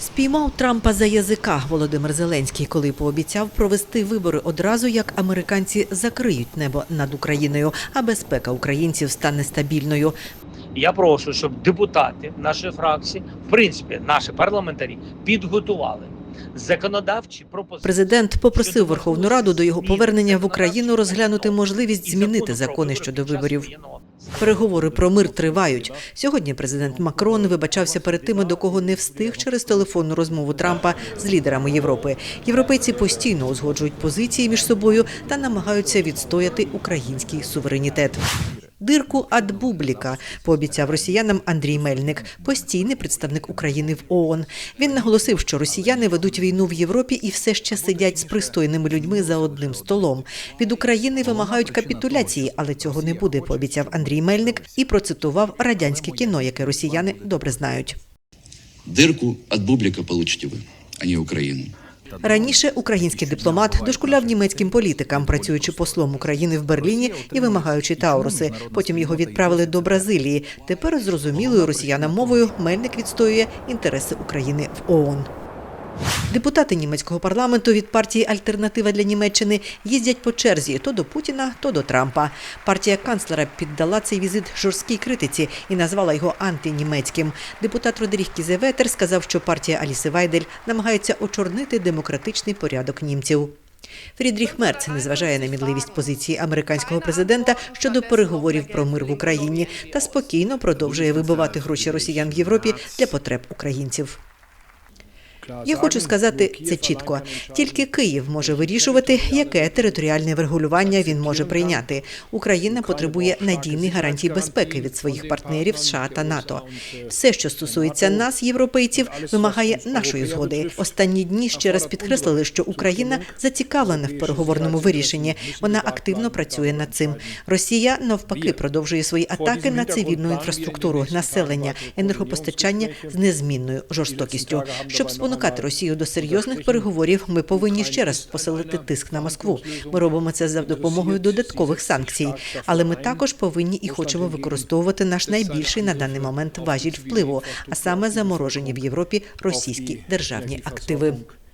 Спіймав Трампа за язика Володимир Зеленський, коли пообіцяв провести вибори одразу, як американці закриють небо над Україною, а безпека українців стане стабільною. Я прошу, щоб депутати нашої фракції, в принципі, наші парламентарі підготували законодавчі пропозиції. Президент попросив Верховну Раду до його повернення в Україну розглянути можливість змінити закони щодо виборів. Переговори про мир тривають. Сьогодні президент Макрон вибачався перед тими, до кого не встиг через телефонну розмову Трампа з лідерами Європи. Європейці постійно узгоджують позиції між собою та намагаються відстояти український суверенітет. Дирку ад бубліка пообіцяв росіянам Андрій Мельник, постійний представник України в ООН. Він наголосив, що росіяни ведуть війну в Європі і все ще сидять з пристойними людьми за одним столом. Від України вимагають капітуляції, але цього не буде. Пообіцяв Андрій Мельник і процитував радянське кіно, яке росіяни добре знають. Дырку от бублика получите вы, а не Украину. Раніше український дипломат дошкуляв німецьким політикам, працюючи послом України в Берліні і вимагаючи Тауруси. Потім його відправили до Бразилії. Тепер зрозумілою росіянам мовою Мельник відстоює інтереси України в ООН. Депутати німецького парламенту від партії Альтернатива для Німеччини їздять по черзі то до Путіна, то до Трампа. Партія канцлера піддала цей візит жорсткій критиці і назвала його антинімецьким. Депутат Родеріх Кізеветер сказав, що партія Аліси Вайдель намагається очорнити демократичний порядок німців. Фрідріх Мерц не зважає на мідливість позиції американського президента щодо переговорів про мир в Україні та спокійно продовжує вибивати гроші росіян в Європі для потреб українців. Я хочу сказати це чітко. Тільки Київ може вирішувати, яке територіальне врегулювання він може прийняти. Україна потребує надійних гарантій безпеки від своїх партнерів США та НАТО. Все, що стосується нас, європейців, вимагає нашої згоди. Останні дні ще раз підкреслили, що Україна зацікавлена в переговорному вирішенні. Вона активно працює над цим. Росія навпаки продовжує свої атаки на цивільну інфраструктуру, населення, енергопостачання з незмінною жорстокістю. Щоб спонукати Росію до серйозних переговорів, ми повинні ще раз посилити тиск на Москву. Ми робимо це за допомогою додаткових санкцій, але ми також повинні і хочемо використовувати наш найбільший на даний момент важіль впливу, а саме заморожені в Європі російські державні активи.